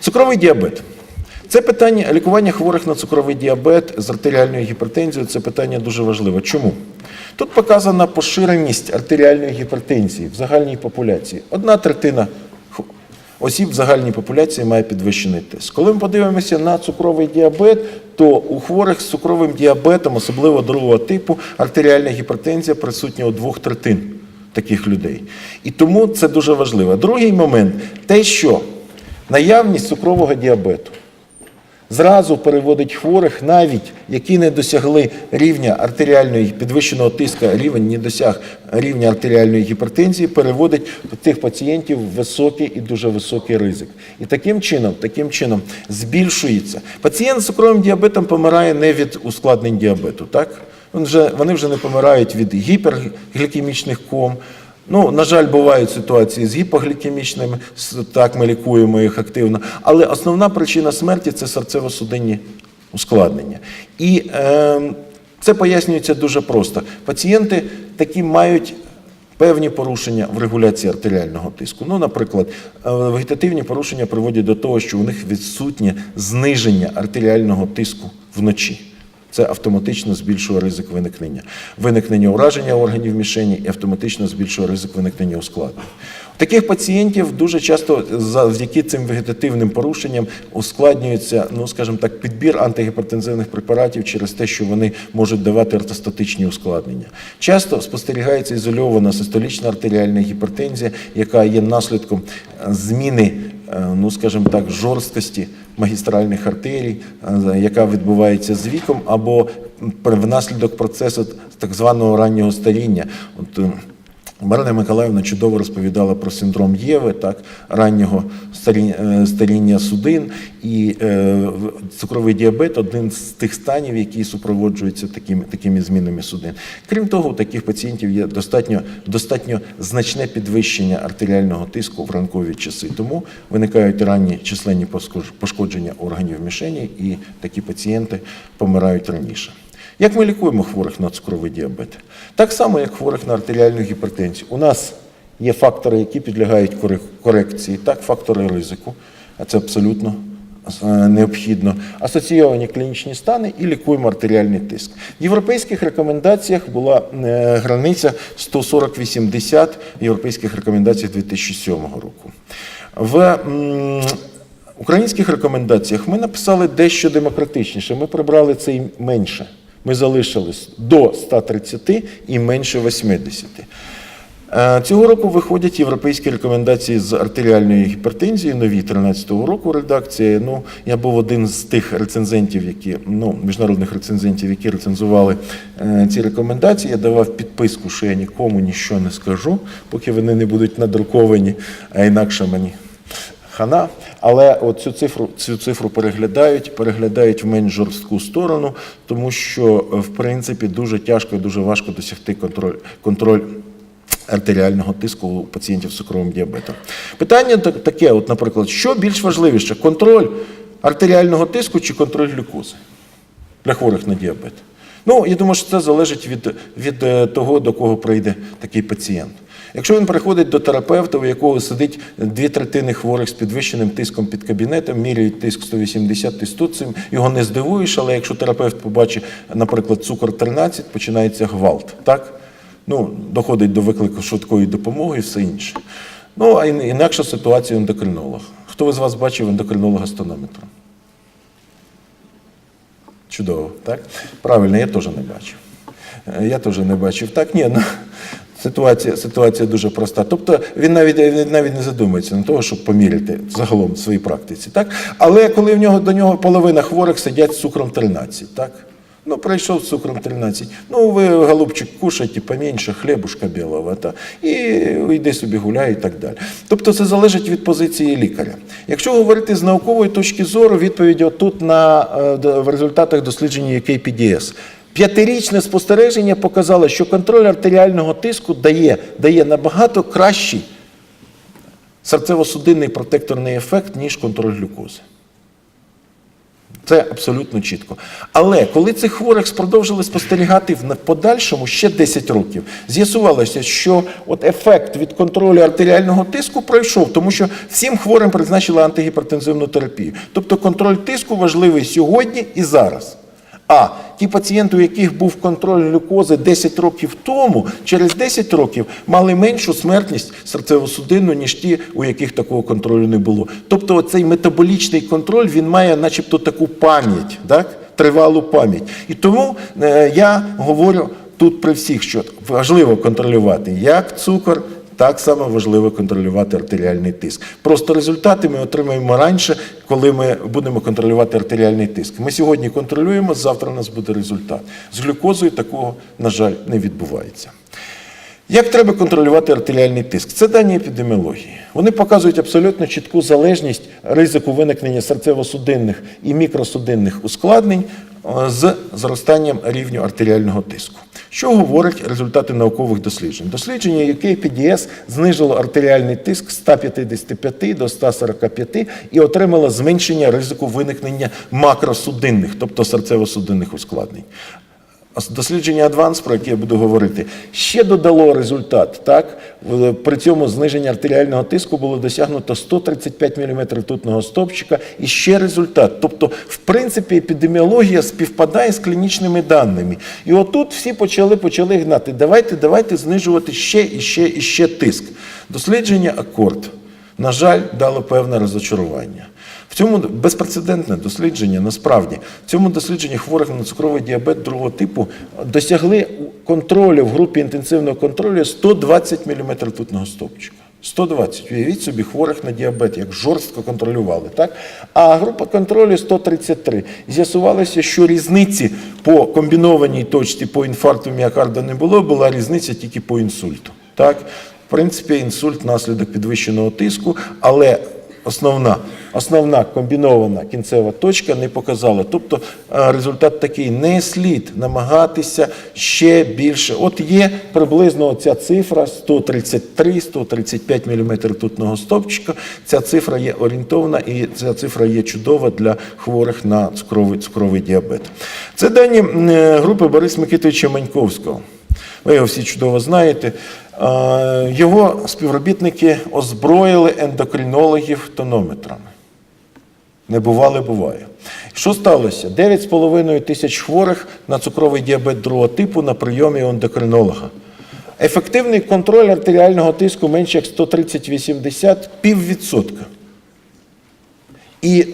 Цукровий діабет. Це питання лікування хворих на цукровий діабет з артеріальною гіпертензією. Це питання дуже важливе. Чому? Тут показана поширеність артеріальної гіпертензії в загальній популяції. Одна третина осіб в загальній популяції має підвищений тиск. Коли ми подивимося на цукровий діабет, то у хворих з цукровим діабетом, особливо другого типу, артеріальна гіпертензія присутня у двох третин таких людей. І тому це дуже важливо. Другий момент те, що наявність цукрового діабету зразу переводить хворих, навіть які не досягли рівня артеріальної підвищеного тиска, рівень не досяг рівня артеріальної гіпертензії, переводить тих пацієнтів в високий і дуже високий ризик. І таким чином, таким чином збільшується. Пацієнт з цукровим діабетом помирає не від ускладнень діабету, так? Він вже, вони вже не помирають від гіперглікемічних ком. Ну, на жаль, бувають ситуації з гіпоглікемічними, так ми лікуємо їх активно. Але основна причина смерті це серцево-судинні ускладнення. І е, це пояснюється дуже просто. Пацієнти такі мають певні порушення в регуляції артеріального тиску. Ну, наприклад, е, вегетативні порушення приводять до того, що у них відсутнє зниження артеріального тиску вночі. Це автоматично збільшує ризик виникнення. Виникнення ураження органів мішені і автоматично збільшує ризик виникнення ускладнень. Таких пацієнтів дуже часто завдяки цим вегетативним порушенням ускладнюється, ну скажімо так, підбір антигіпертензивних препаратів через те, що вони можуть давати ортостатичні ускладнення. Часто спостерігається ізольована систолічна артеріальна гіпертензія, яка є наслідком е, зміни е, ну, скажімо так, жорсткості магістральних артерій, е, яка відбувається з віком, або внаслідок процесу так званого раннього старіння. От, е, Марина Миколаївна чудово розповідала про синдром Єви, так, раннього старіння, старіння судин, і е, цукровий діабет один з тих станів, які супроводжуються такими, такими змінами судин. Крім того, у таких пацієнтів є достатньо, достатньо значне підвищення артеріального тиску в ранкові часи. Тому виникають ранні численні пошкодження органів мішені, і такі пацієнти помирають раніше. Як ми лікуємо хворих на цукровий діабет? Так само, як хворих на артеріальну гіпертензію. У нас є фактори, які підлягають корек- корекції, так, фактори ризику, а це абсолютно е, необхідно. Асоційовані клінічні стани і лікуємо артеріальний тиск. В європейських рекомендаціях була е, границя 140-80 в європейських рекомендаціях 2007 року. В українських рекомендаціях ми написали дещо демократичніше. Ми прибрали це і менше. Ми залишились до 130 і менше 80. Е, Цього року виходять європейські рекомендації з артеріальної гіпертензії, нові 13-го року редакції. Ну, я був один з тих рецензентів, які ну, міжнародних рецензентів, які рецензували е, ці рекомендації. Я давав підписку, що я нікому нічого не скажу, поки вони не будуть надруковані, а інакше мені хана. Але от цю цифру, цю цифру переглядають, переглядають в менш жорстку сторону, тому що е, в принципі дуже тяжко і дуже важко досягти контроль, контроль артеріального тиску у пацієнтів з цукровим діабетом. Питання таке: от, наприклад, що більш важливіше: контроль артеріального тиску чи контроль глюкози для хворих на діабет? Ну, я думаю, що це залежить від, від е, того, до кого прийде такий пацієнт. Якщо він приходить до терапевта, у якого сидить дві третини хворих з підвищеним тиском під кабінетом, міряють тиск 180 ти 100, цим його не здивуєш, але якщо терапевт побачить, наприклад, цукор 13, починається гвалт. Так? Ну, доходить до виклику швидкої допомоги і все інше. Ну, а інакша ситуація ендокринолог. Хто з вас бачив ендокринолога з тонометром? Чудово, так? Правильно, я теж не бачив. Е, Я теж не бачив. Так, ні, ну, ситуація, ситуація дуже проста. Тобто він навіть, навіть не задумується на того, щоб поміряти загалом в своїй практиці. Так? Але коли в нього, до нього половина хворих сидять з цукром 13, так? Ну, пройшов з цукром 13. Ну, ви, голубчик, кушайте поменше хлібушка білого, та, і йди собі гуляй і так далі. Тобто це залежить від позиції лікаря. Якщо говорити з наукової точки зору, відповідь отут на, е, в результатах дослідження UKPDS. П'ятирічне спостереження показало, що контроль артеріального тиску дає, дає набагато кращий серцево-судинний протекторний ефект, ніж контроль глюкози. Це абсолютно чітко. Але коли цих хворих продовжили спостерігати в подальшому ще 10 років, з'ясувалося, що от ефект від контролю артеріального тиску пройшов, тому що всім хворим призначили антигіпертензивну терапію. Тобто контроль тиску важливий сьогодні і зараз. А ті пацієнти, у яких був контроль глюкози 10 років тому, через 10 років мали меншу смертність серцево-судинну, ніж ті, у яких такого контролю не було. Тобто цей метаболічний контроль він має начебто таку пам'ять, так? тривалу пам'ять. І тому е, я говорю тут при всіх, що важливо контролювати як цукор, так само важливо контролювати артеріальний тиск. Просто результати ми отримаємо раніше, коли ми будемо контролювати артеріальний тиск. Ми сьогодні контролюємо, завтра у нас буде результат. З глюкозою такого, на жаль, не відбувається. Як треба контролювати артеріальний тиск? Це дані епідеміології. Вони показують абсолютно чітку залежність ризику виникнення серцево-судинних і мікросудинних ускладнень е, з зростанням рівню артеріального тиску. Що говорять результати наукових досліджень? Дослідження яке ПДС знижило артеріальний тиск з 155 до 145 і отримало зменшення ризику виникнення макросудинних, тобто серцево-судинних ускладнень. Дослідження Адванс, про яке я буду говорити, ще додало результат. Так? При цьому зниження артеріального тиску було досягнуто 135 мм ртутного стовпчика і ще результат. Тобто, в принципі, епідеміологія співпадає з клінічними даними. І отут всі почали, почали гнати. Давайте, давайте знижувати ще і ще і ще тиск. Дослідження Акорд, на жаль, дало певне розочарування. В цьому безпрецедентне дослідження насправді в цьому дослідженні хворих на цукровий діабет другого типу досягли контролю в групі інтенсивного контролю 120 мм ртутного стовпчика. 120. Уявіть собі, хворих на діабет, як жорстко контролювали. Так? А група контролю 133. З'ясувалося, що різниці по комбінованій точці по інфаркту міокарда не було, була різниця тільки по інсульту. Так? В принципі, інсульт внаслідок підвищеного тиску, але основна, основна комбінована кінцева точка не показала. Тобто е, результат такий: не слід намагатися ще більше. От є приблизно ця цифра 133-135 мм ртутного стовпчика. Ця цифра є орієнтована і ця цифра є чудова для хворих на цукровий, цукровий діабет. Це дані е, групи Бориса Микитовича Маньковського. Ви його всі чудово знаєте. Е, Його співробітники озброїли ендокринологів тонометрами. Не бували, буває. Що сталося? 9,5 тисяч хворих на цукровий діабет другого типу на прийомі ендокринолога. Ефективний контроль артеріального тиску менше як 130-80 піввідсотка. І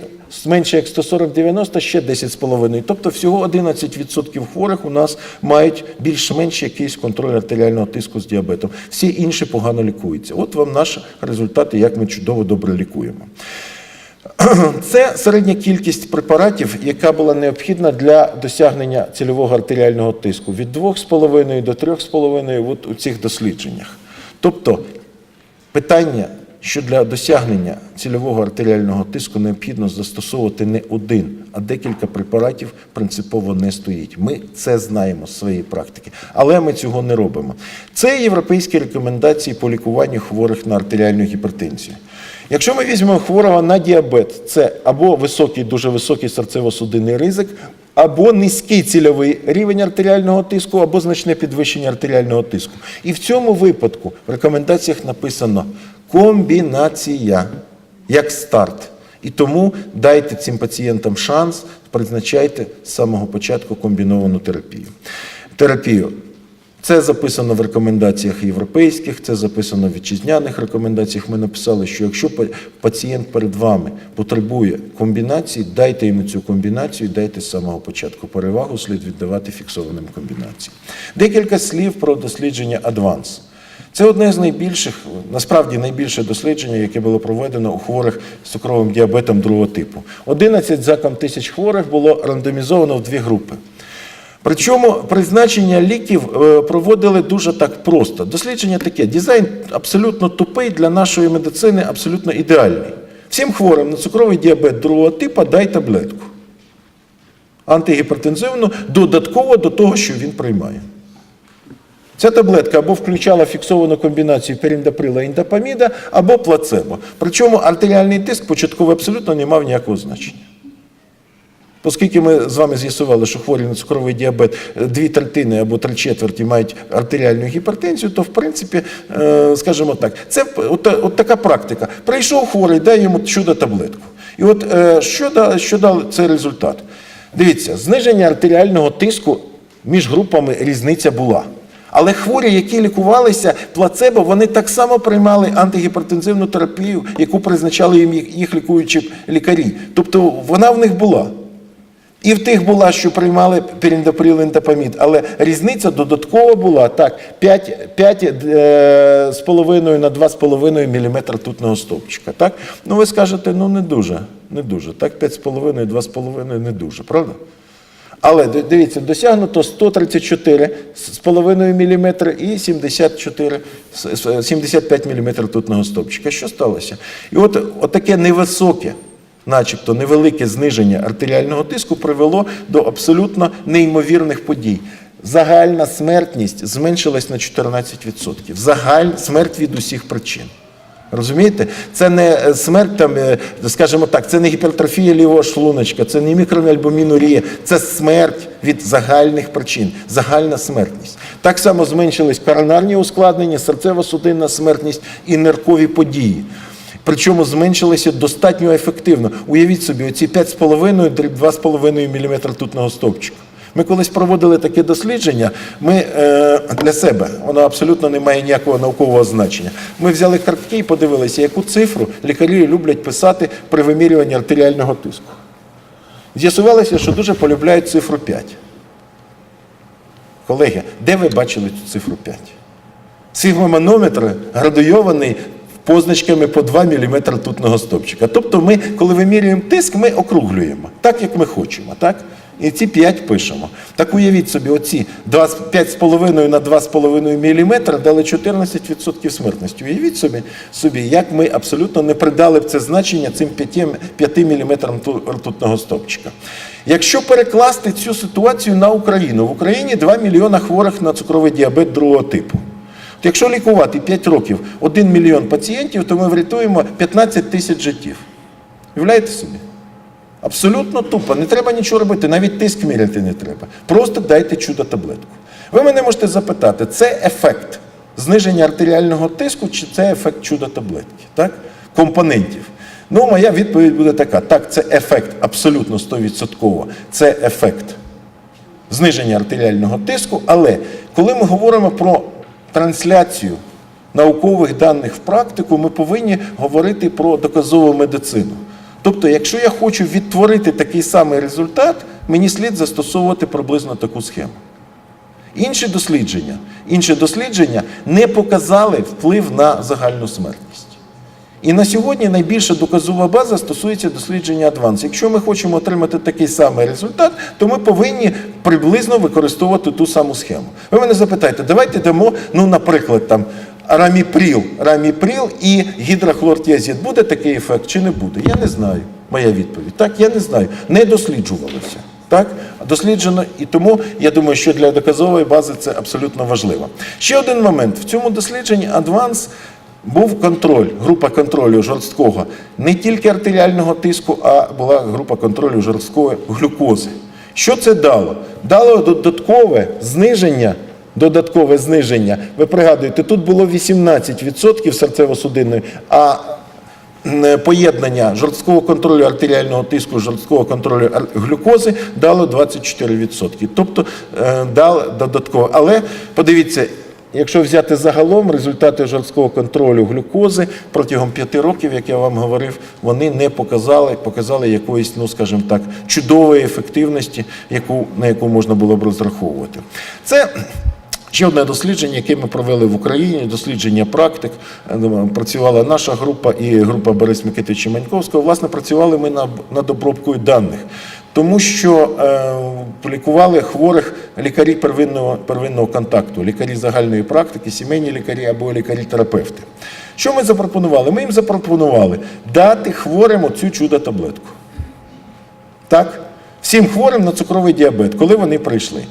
менше як 140-90 ще 10,5. Тобто всього 11% хворих у нас мають більш-менш якийсь контроль артеріального тиску з діабетом. Всі інші погано лікуються. От вам наші результати, як ми чудово добре лікуємо. Це середня кількість препаратів, яка була необхідна для досягнення цільового артеріального тиску від 2,5 до 3,5 от у цих дослідженнях. Тобто питання, що для досягнення цільового артеріального тиску необхідно застосовувати не один, а декілька препаратів принципово не стоїть. Ми це знаємо з своєї практики, але ми цього не робимо. Це європейські рекомендації по лікуванню хворих на артеріальну гіпертензію. Якщо ми візьмемо хворого на діабет, це або високий, дуже високий серцево-судинний ризик, або низький цільовий рівень артеріального тиску, або значне підвищення артеріального тиску. І в цьому випадку в рекомендаціях написано комбінація як старт. І тому дайте цим пацієнтам шанс, призначайте з самого початку комбіновану терапію. Терапію. Це записано в рекомендаціях європейських, це записано в вітчизняних рекомендаціях. Ми написали, що якщо пацієнт перед вами потребує комбінації, дайте йому цю комбінацію, дайте з самого початку перевагу, слід віддавати фіксованим комбінаціям. Декілька слів про дослідження Advance. Це одне з найбільших, насправді найбільше дослідження, яке було проведено у хворих з цукровим діабетом другого типу. 11 заком тисяч хворих було рандомізовано в дві групи. Причому призначення ліків е, проводили дуже так просто. Дослідження таке: дизайн абсолютно тупий для нашої медицини, абсолютно ідеальний. Всім хворим на цукровий діабет другого типу дай таблетку. Антигіпертензивну додатково до того, що він приймає. Ця таблетка або включала фіксовану комбінацію періндаприла і індапаміда, або плацебо. Причому артеріальний тиск початково абсолютно не мав ніякого значення. Оскільки ми з вами з'ясували, що хворі на цукровий діабет е, дві третини або три четверті мають артеріальну гіпертензію, то в принципі, е, скажімо так, це от, от така практика. Прийшов хворий, дай йому чудо таблетку. І от е, що, да, що дав цей результат? Дивіться, зниження артеріального тиску між групами різниця була. Але хворі, які лікувалися плацебо, вони так само приймали антигіпертензивну терапію, яку призначали їм їх, лікуючі лікарі. Тобто вона в них була. І в тих була, що приймали періндоприл ентапамід, але різниця додаткова була так, 5, 5 е, на 2,5 мм тутного стовпчика. Так? Ну ви скажете, ну не дуже, не дуже. Так, 5,5, 2,5 не дуже, правда? Але дивіться, досягнуто 134 з половиною мм і 74, с- с- 75 мм тутного стовпчика. Що сталося? І от, от таке невисоке, начебто невелике зниження артеріального тиску привело до абсолютно неймовірних подій. Загальна смертність зменшилась на 14%. Загаль смерть від усіх причин. Розумієте? Це не е, смерть, там, е, скажімо так, це не гіпертрофія лівого шлуночка, це не мікроальбумінурія, це смерть від загальних причин, загальна смертність. Так само зменшились коронарні ускладнення, серцево-судинна смертність і ниркові події. Причому зменшилися достатньо ефективно. Уявіть собі, оці 5,5-2,5 мм тутного стовпчика. Ми колись проводили таке дослідження. Ми е, для себе воно абсолютно не має ніякого наукового значення. Ми взяли картки і подивилися, яку цифру лікарі люблять писати при вимірюванні артеріального тиску. З'ясувалося, що дуже полюбляють цифру 5. Колеги, де ви бачили цю цифру 5? Сигмоманометр градуйований позначками по 2 мм тутного стовпчика. Тобто ми, коли вимірюємо тиск, ми округлюємо, так як ми хочемо. так? І ці 5 пишемо. Так уявіть собі, оці 5,5 на 2,5 мм дали 14% смертності. Уявіть собі, собі, як ми абсолютно не придали б це значення цим 5, 5 мм ртутного стовпчика. Якщо перекласти цю ситуацію на Україну, в Україні 2 мільйона хворих на цукровий діабет другого типу. От якщо лікувати 5 років 1 мільйон пацієнтів, то ми врятуємо 15 тисяч життів. Уявляєте собі? Абсолютно тупо, не треба нічого робити, навіть тиск міряти не треба. Просто дайте чудо таблетку. Ви мене можете запитати, це ефект зниження артеріального тиску чи це ефект чудо таблетки? Так? Компонентів. Ну, моя відповідь буде така: так, це ефект, абсолютно 100%. Це ефект зниження артеріального тиску, але коли ми говоримо про трансляцію наукових даних в практику, ми повинні говорити про доказову медицину. Тобто, якщо я хочу відтворити такий самий результат, мені слід застосовувати приблизно таку схему. Інші дослідження, інші дослідження не показали вплив на загальну смертність. І на сьогодні найбільша доказова база стосується дослідження Адванс. Якщо ми хочемо отримати такий самий результат, то ми повинні приблизно використовувати ту саму схему. Ви мене запитаєте, давайте дамо, ну, наприклад, там раміпріл, раміпріл і гідрохлортіазид. Буде такий ефект чи не буде? Я не знаю. Моя відповідь. Так, я не знаю. Не досліджувалося. Так, досліджено, і тому я думаю, що для доказової бази це абсолютно важливо. Ще один момент: в цьому дослідженні Advance був контроль, група контролю жорсткого не тільки артеріального тиску, а була група контролю жорсткої глюкози. Що це дало? Дало додаткове зниження. Додаткове зниження. Ви пригадуєте, тут було 18% серцево-судинної, а поєднання жорсткого контролю артеріального тиску, жорсткого контролю глюкози дало 24%. Тобто е, дало додатково. Але подивіться, якщо взяти загалом результати жорсткого контролю глюкози протягом 5 років, як я вам говорив, вони не показали, показали якоїсь, ну скажімо так, чудової ефективності, яку, на яку можна було б розраховувати. Це Ще одне дослідження, яке ми провели в Україні, дослідження практик. Працювала наша група і група Борис Микитича Маньковського. Власне, працювали ми над, над обробкою даних, тому що е, лікували хворих лікарі первинного, первинного контакту, лікарі загальної практики, сімейні лікарі або лікарі-терапевти. Що ми запропонували? Ми їм запропонували дати хворим оцю чудо таблетку. Так? Всім хворим на цукровий діабет, коли вони прийшли.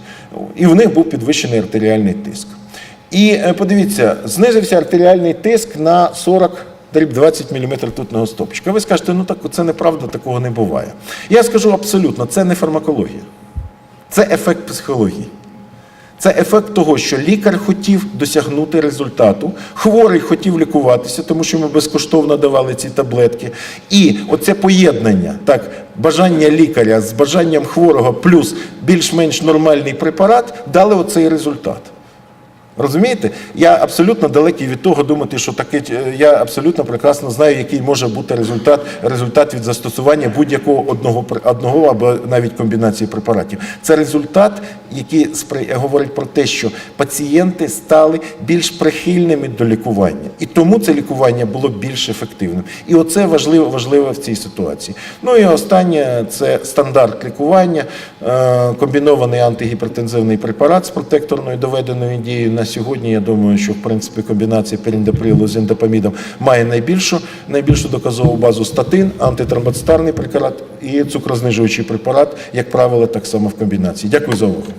І в них був підвищений артеріальний тиск. І е, подивіться, знизився артеріальний тиск на 40 дріб 20 мм тутного стопчика. Ви скажете, ну так це неправда, такого не буває. Я скажу абсолютно, це не фармакологія. Це ефект психології. Це ефект того, що лікар хотів досягнути результату, хворий хотів лікуватися, тому що ми безкоштовно давали ці таблетки. І оце поєднання, так, бажання лікаря з бажанням хворого плюс більш-менш нормальний препарат дали оцей результат. Розумієте? Я абсолютно далекий від того думати, що таке. е, Я абсолютно прекрасно знаю, який може бути результат, результат від застосування будь-якого одного одного або навіть комбінації препаратів. Це результат, який говорить про те, що пацієнти стали більш прихильними до лікування, і тому це лікування було більш ефективним. І оце важливо, важливо в цій ситуації. Ну і останнє це стандарт лікування, е, комбінований антигіпертензивний препарат з протекторною доведеною дією. На сьогодні я думаю, що в принципі комбінація періндаприлу з індопамідом має найбільшу, найбільшу доказову базу статин, антитромбоцитарний препарат і цукрознижуючий препарат, як правило, так само в комбінації. Дякую за увагу.